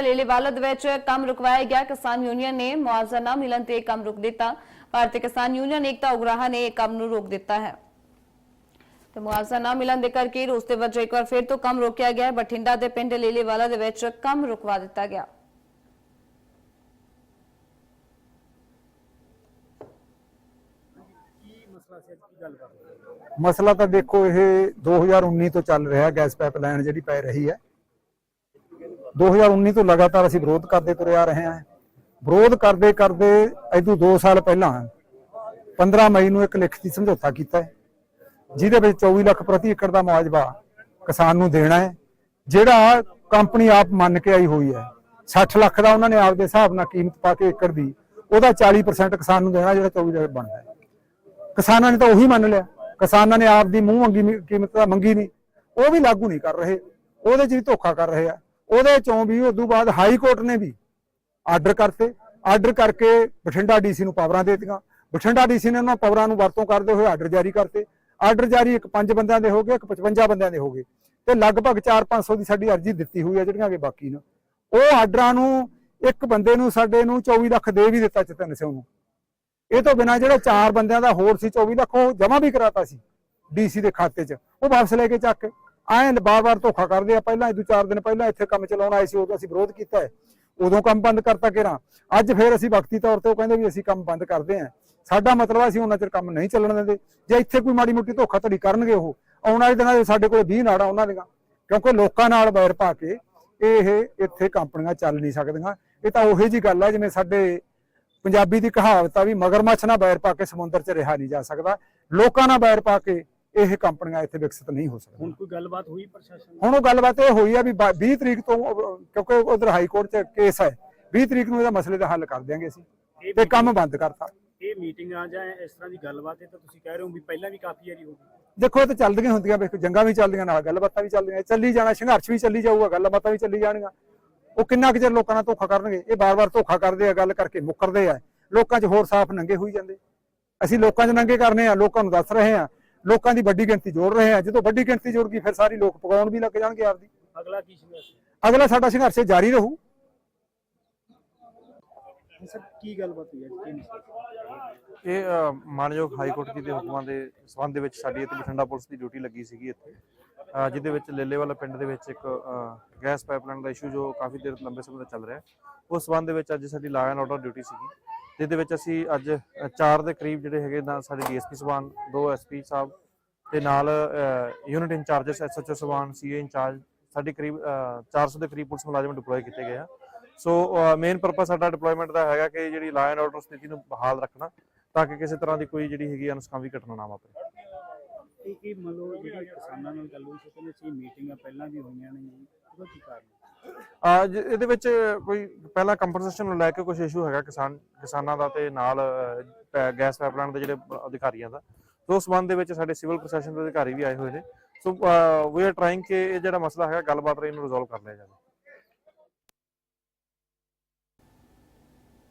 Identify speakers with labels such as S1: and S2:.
S1: ਲੇਲੇਵਾਲਾ ਦੇ ਵਿੱਚ ਕੰਮ ਰੁਕਵਾਇਆ ਗਿਆ। ਕਿਸਾਨ ਯੂਨੀਅਨ ਨੇ ਮੁਆਵਜ਼ਾ ਨਾ ਮਿਲਣ ਤੇ ਕੰਮ ਰੁਕ ਦਿੱਤਾ। ਭਾਰਤੀ ਕਿਸਾਨ ਯੂਨੀਅਨ ਏਕਤਾ ਉਗਰਾਹਾਂ ਨੇ ਕੰਮ ਨੂੰ ਰੋਕ ਦਿੱਤਾ ਹੈ। ਤੇ ਮੁਆਵਜ਼ਾ ਨਾ ਮਿਲਣ ਦੇ ਕਰਕੇ ਰੋਸ ਦੇ ਵਜ੍ਹਾ ਇੱਕ ਵਾਰ ਫਿਰ ਤੋਂ ਕੰਮ ਰੋਕਿਆ ਗਿਆ। ਬਠਿੰਡਾ ਦੇ ਪਿੰਡ ਲੇਲੇਵਾਲਾ ਦੇ ਵਿੱਚ ਕੰਮ ਰੁਕਵਾ ਦਿੱਤਾ ਗਿਆ।
S2: ਮਸਲਾ ਤਾਂ ਦੇਖੋ, ਇਹ 2019 ਤੋਂ ਚੱਲ ਰਿਹਾ। ਗੈਸ ਪਾਈਪਲਾਈਨ ਜਿਹੜੀ ਪੈ ਰਹੀ ਹੈ 2019 ਤੋਂ ਲਗਾਤਾਰ ਅਸੀਂ ਵਿਰੋਧ ਕਰਦੇ ਤੁਰੇ ਆ ਰਹੇ ਹਾਂ। ਵਿਰੋਧ ਕਰਦੇ ਕਰਦੇ ਇਦੋਂ 2 ਸਾਲ ਪਹਿਲਾਂ 15 ਮਈ ਨੂੰ ਇੱਕ ਲਿਖਤੀ ਸਮਝੌਤਾ ਕੀਤਾ ਜਿਹਦੇ ਵਿੱਚ 24 ਲੱਖ ਪ੍ਰਤੀ ਏਕੜ ਦਾ ਮੁਆਵਜ਼ਾ ਕਿਸਾਨ ਨੂੰ ਦੇਣਾ ਹੈ, ਜਿਹੜਾ ਕੰਪਨੀ ਆਪ ਮੰਨ ਕੇ ਆਈ ਹੋਈ ਹੈ। 60 ਲੱਖ ਦਾ ਉਹਨਾਂ ਨੇ ਆਪ ਦੇ ਹਿਸਾਬ ਨਾਲ ਕੀਮਤ ਪਾ ਕੇ ਏਕੜ ਦੀ, ਉਹਦਾ 40% ਕਿਸਾਨ ਨੂੰ ਦੇਣਾ ਜਿਹੜਾ 24 ਲੱਖ ਬਣਦਾ ਕਿਸਾਨਾਂ ਨੇ ਤਾਂ ਉਹੀ ਮੰਨ ਲਿਆ। ਕਿਸਾਨਾਂ ਨੇ ਆਪ ਦੀ ਮੂੰਹ ਮੰਗੀ ਕੀਮਤ ਤਾਂ ਮੰਗੀ ਨਹੀਂ ਉਹ ਵੀ ਲਾਗੂ ਨਹੀਂ ਕਰ ਰਹੇ। ਉਹਦੇ 'ਚ ਵੀ ਧੋਖਾ ਕਰ ਰਹੇ ਆ। ਉਹਦੇ ਚੋਂ ਵੀ, ਉਦੋਂ ਬਾਅਦ ਹਾਈ ਕੋਰਟ ਨੇ ਵੀ ਆਰਡਰ ਕਰਤੇ। ਆਰਡਰ ਕਰਕੇ ਬਠਿੰਡਾ ਡੀਸੀ ਨੂੰ ਪਾਵਰਾਂ ਦੇ ਦਿੱਤੀਆਂ। ਬਠਿੰਡਾ ਡੀਸੀ ਨੇ ਉਹਨਾਂ ਪਾਵਰਾਂ ਨੂੰ ਵਰਤੋਂ ਕਰਦੇ ਹੋਏ ਆਰਡਰ ਜਾਰੀ ਕਰਤੇ। ਆਰਡਰ ਜਾਰੀ ਇੱਕ ਪੰਜ ਬੰਦਿਆਂ ਦੇ ਹੋ ਗਏ, ਇੱਕ 55 ਬੰਦਿਆਂ ਦੇ ਹੋ ਗਏ। ਤੇ ਲਗਭਗ 4-500 ਦੀ ਸਾਡੀ ਅਰਜ਼ੀ ਦਿੱਤੀ ਹੋਈ ਹੈ ਜਿਹੜੀਆਂ ਕਿ ਬਾਕੀ ਨੇ। ਉਹ ਆਰਡਰਾਂ ਨੂੰ ਇੱਕ ਬੰਦੇ ਨੂੰ, ਸਾਡੇ ਨੂੰ 24 ਲੱਖ ਦੇ ਵੀ ਦਿੱਤਾ ਚਤਨ ਸਿੰਘ ਨੂੰ। ਇਹ ਤੋਂ ਬਿਨਾ ਜਿਹੜਾ ਚਾਰ ਬੰਦਿਆਂ ਦਾ ਹੋਰ ਸੀ 24 ਲੱਖ ਉਹ ਜਮਾ ਵੀ ਕਰਾਤਾ ਸੀ ਡੀਸੀ ਦੇ ਖਾਤੇ 'ਚ। ਉਹ ਵਾਪਸ ਲੈ ਕੇ ਚੱਕ ਐਂ ਬਾਰ-ਬਾਰ ਧੋਖਾ ਕਰਦੇ ਆ। ਪਹਿਲਾਂ ਦੋ ਚਾਰ ਦਿਨ ਪਹਿਲਾਂ ਇੱਥੇ ਕੰਮ ਚਲਾਉਣ ਆਏ ਸੀ, ਉਦੋਂ ਅਸੀਂ ਵਿਰੋਧ ਕੀਤਾ ਹੈ। ਉਦੋਂ ਕੰਮ ਬੰਦ ਕਰਤਾ ਕਿਰਾਂ ਅੱਜ ਫੇਰ ਅਸੀਂ ਵਕਤੀ ਤੌਰ ਤੇ ਉਹ ਕਹਿੰਦੇ ਵੀ ਅਸੀਂ ਕੰਮ ਬੰਦ ਕਰਦੇ ਆਂ ਸਾਡਾ ਮਤਲਬ ਅਸੀਂ ਉਹਨਾਂ ਚਿਰ ਕੰਮ ਨਹੀਂ ਚੱਲਣ ਦਿੰਦੇ। ਜੇ ਇੱਥੇ ਕੋਈ ਮਾੜੀ ਮੋਟੀ ਧੋਖਾ ਧੜੀ ਕਰਨਗੇ ਉਹ, ਆਉਣ ਵਾਲੇ ਦਿਨਾਂ 'ਚ ਸਾਡੇ ਕੋਲ 20 ਨਾੜਾਂ ਉਹਨਾਂ ਦੀਆਂ। ਕਿਉਂਕਿ ਲੋਕਾਂ ਨਾਲ ਵੈਰ ਪਾ ਕੇ ਇਹ ਇੱਥੇ ਕੰਪਨੀਆਂ ਚੱਲ ਨਹੀਂ ਸਕਦੀਆਂ। ਇਹ ਤਾਂ ਉਹੇ ਜੀ ਗੱਲ ਆ, ਜਿਵੇਂ ਸਾਡੇ ਪੰਜਾਬੀ ਦੀ ਕਹਾਵਤ ਆ ਵੀ ਮਗਰਮੱਛ ਨਾਲ ਬੈਰ ਪਾ ਕੇ ਸਮੁੰਦਰ 'ਚ ਰਿਹਾ ਨਹੀਂ ਜਾ ਸਕਦਾ। ਲੋਕਾਂ ਨਾਲ ਬੈਰ ਪਾ ਕੇ ਇਹ ਕੰਪਨੀਆਂ ਇੱਥੇ ਵਿਕਸਿਤ ਨਹੀਂ ਹੋ ਸਕਦੀਆਂ।
S3: ਹੁਣ ਕੋਈ ਗੱਲਬਾਤ ਹੋਈ ਪ੍ਰਸ਼ਾਸਨ?
S2: ਹੁਣ ਉਹ ਗੱਲਬਾਤ ਇਹ ਹੋਈ ਆ ਵੀ ਬਾ- 20 ਤਰੀਕ ਤੋਂ ਕਿਉਂਕਿ ਉਧਰ ਹਾਈ ਕੋਰਟ 'ਚ ਕੇਸ ਹੈ 20 ਤਰੀਕ ਨੂੰ ਇਹਦਾ ਮਸਲੇ ਦਾ ਹੱਲ ਕਰ ਦਿਆਂਗੇ ਅਸੀਂ ਤੇ ਕੰਮ ਬੰਦ ਕਰਤਾ।
S3: ਇਹ ਮੀਟਿੰਗਾਂ ਜਾਂ ਇਸ ਤਰ੍ਹਾਂ ਦੀ ਗੱਲਬਾਤ ਹੈ ਤਾਂ ਤੁਸੀਂ ਕਹਿ ਰਹੇ ਹੋ ਵੀ ਪਹਿਲਾਂ ਵੀ ਕਾਫੀ ਵਾਰੀ ਹੋ ਗਈ।
S2: ਦੇਖੋ ਇਹ ਤਾਂ ਚੱਲਦੀਆਂ ਹੁੰਦੀਆਂ ਵੇਖੋ ਜੰਗਾਂ ਵੀ ਚੱਲਦੀਆਂ ਨਾਲ ਗੱਲਬਾਤਾਂ ਵੀ ਚੱਲਦੀਆਂ ਚੱਲੀ ਜਾਣਾ ਸੰਘਰਸ਼ ਵੀ ਚੱਲੀ ਜਾਊਗਾ ਗੱਲਬਾਤਾਂ ਵੀ ਚੱਲੀ ਜਾਣਗੀਆਂ। ਉਹ ਕਿੰਨਾ ਕੁ ਚਿਰ ਲੋਕਾਂ ਨਾਲ ਧੋਖਾ ਕਰਨਗੇ? ਇਹ ਬਾਰ-ਬਾਰ ਧੋਖਾ ਕਰਦੇ ਆ ਗੱਲ ਕਰਕੇ ਮੁੱਕਰਦੇ ਆ। ਲੋਕਾਂ 'ਚ ਹੋਰ ਸਾਫ਼ ਨੰਗੇ ਹੋਈ ਜਾਂਦੇ। ਅਸੀਂ ਲੋਕਾਂ 'ਚ ਨੰਗੇ ਕਰਨੇ ਆ ਲੋਕਾਂ ਨੂੰ ਦੱਸ ਰਹੇ ਆ ਲੋਕਾਂ ਦੀ ਵੱਡੀ ਗਿਣਤੀ ਜੋੜ ਰਹੇ ਆ ਜਦੋਂ ਵੱਡੀ ਗਿਣਤੀ ਜੁੜ ਗਈ ਫਿਰ ਸਾਰੇ ਲੋਕ ਪਕਾਉਣ ਵੀ ਲੱਗ ਜਾਣਗੇ ਆਪਦੀ।
S3: ਅਗਲਾ ਕੀ ਸੰਘਰਸ਼
S2: ਅਗਲਾ ਸਾਡਾ ਸੰਘਰਸ਼ ਜਾਰੀ ਰਹੂ।
S3: ਹੈ ਸਰ ਕੀ ਗੱਲਬਾਤ ਹੋਈ ਹੈ? ਕੀ ਮਸਲਾ
S4: ਇਹ ਮਾਨਯੋਗ ਹਾਈ ਕੋਰਟ ਜੀ ਦੇ ਹੁਕਮਾਂ ਦੇ ਸਬੰਧ ਦੇ ਵਿੱਚ ਸਾਡੀ ਇੱਥੇ ਬਠਿੰਡਾ ਪੁਲਿਸ ਦੀ ਡਿਊਟੀ ਲੱਗੀ ਸੀਗੀ ਇੱਥੇ। ਜਿਹਦੇ ਵਿੱਚ ਲੇਲੇਵਾਲਾ ਪਿੰਡ ਦੇ ਵਿੱਚ ਇੱਕ ਗੈਸ ਪਾਈਪਲਾਈਨ ਦਾ ਇਸ਼ੂ ਜੋ ਕਾਫੀ ਦੇਰ ਲੰਬੇ ਸਮੇਂ ਤੋਂ ਚੱਲ ਰਿਹਾ ਹੈ। ਉਸ ਸਬੰਧ ਦੇ ਵਿੱਚ ਅੱਜ ਸਾਡੀ ਲਾ ਐਂਡ ਆਰਡਰ ਡਿਊਟੀ ਸੀਗੀ। ਜਿਹਦੇ ਵਿੱਚ ਅਸੀਂ ਅੱਜ 4 ਦੇ ਕਰੀਬ ਜਿਹੜੇ ਹੈਗੇ ਨਾਲ ਸਾਡੇ ਡੀਐਸਪੀ ਸਬਾਨ ਦੋ ਐਸਪੀ ਸਾਹਿਬ ਤੇ ਨਾਲ ਯੂਨਿਟ ਇੰਚਾਰਜਸ ਐਸਐਚਓ ਸਬਾਨ ਸੀਏ ਇੰਚਾਰਜ ਸਾਡੀ ਕਰੀਬ ਅ, 400 ਦੇ ਕਰੀਬ ਪੁਲਿਸ ਮੁਲਾਜ਼ਮ ਡਿਪਲੋਏ ਕੀਤੇ ਗਏ ਆ ਸੋ ਮੇਨ ਪਰਪਸ ਸਾਡਾ ਡਿਪਲੋਇਮੈਂਟ ਦਾ ਹੈਗਾ ਕਿ ਜਿਹੜੀ ਲਾ ਐਂਡ ਆਰਡਰ ਸਥਿਤੀ ਨੂੰ ਬਹਾਲ ਰੱਖਣਾ ਤਾਂ ਕਿ ਕਿਸੇ ਤਰ੍ਹਾਂ ਦੀ ਕੋਈ ਜਿਹੜੀ ਹੈਗੀ ਅਨਸਕਾਮੀ ਘਟਨਾ ਨਾ ਵਾਪਰੇ
S3: ਇਹ ਇਹ ਮੰਨ ਲਓ ਜਿਹੜੀ ਕਿਸਾਨਾਂ ਨਾਲ ਗੱਲ ਹੋਈ ਸੀ ਕਹਿੰਦੇ ਸੀ ਮੀਟਿੰਗਾਂ ਪਹਿਲਾਂ ਵੀ ਹੋਈਆਂ ਨੇ ਜੀ ਉਹਦਾ ਕੀ ਕਾਰਨ?
S4: ਅੱਜ ਇਹਦੇ ਵਿੱਚ ਕੋਈ ਪਹਿਲਾਂ ਕੰਪਨਸੇਸ਼ਨ ਨੂੰ ਲੈ ਕੇ ਕੁਝ ਇਸ਼ੂ ਹੈਗਾ ਕਿਸਾਨ, ਕਿਸਾਨਾਂ ਦਾ ਤੇ ਨਾਲ ਗੈਸ ਪਾਈਪਲਾਈਨ ਦੇ ਜਿਹੜੇ ਅਧਿਕਾਰੀਆਂ ਦਾ। ਸੋ ਉਸ ਸੰਬੰਧ ਦੇ ਵਿੱਚ ਸਾਡੇ ਸਿਵਲ ਪ੍ਰਸ਼ਾਸਨ ਦੇ ਅਧਿਕਾਰੀ ਵੀ ਆਏ ਹੋਏ ਨੇ। ਸੋ ਵੀ ਆਰ ਟਰਾਈਂਗ ਕਿ ਇਹ ਜਿਹੜਾ ਮਸਲਾ ਹੈਗਾ, ਗੱਲਬਾਤ ਰਾਹੀਂ, ਇਹਨੂੰ ਰਿਜ਼ੋਲਵ ਕਰ ਲਿਆ ਜਾਵੇ।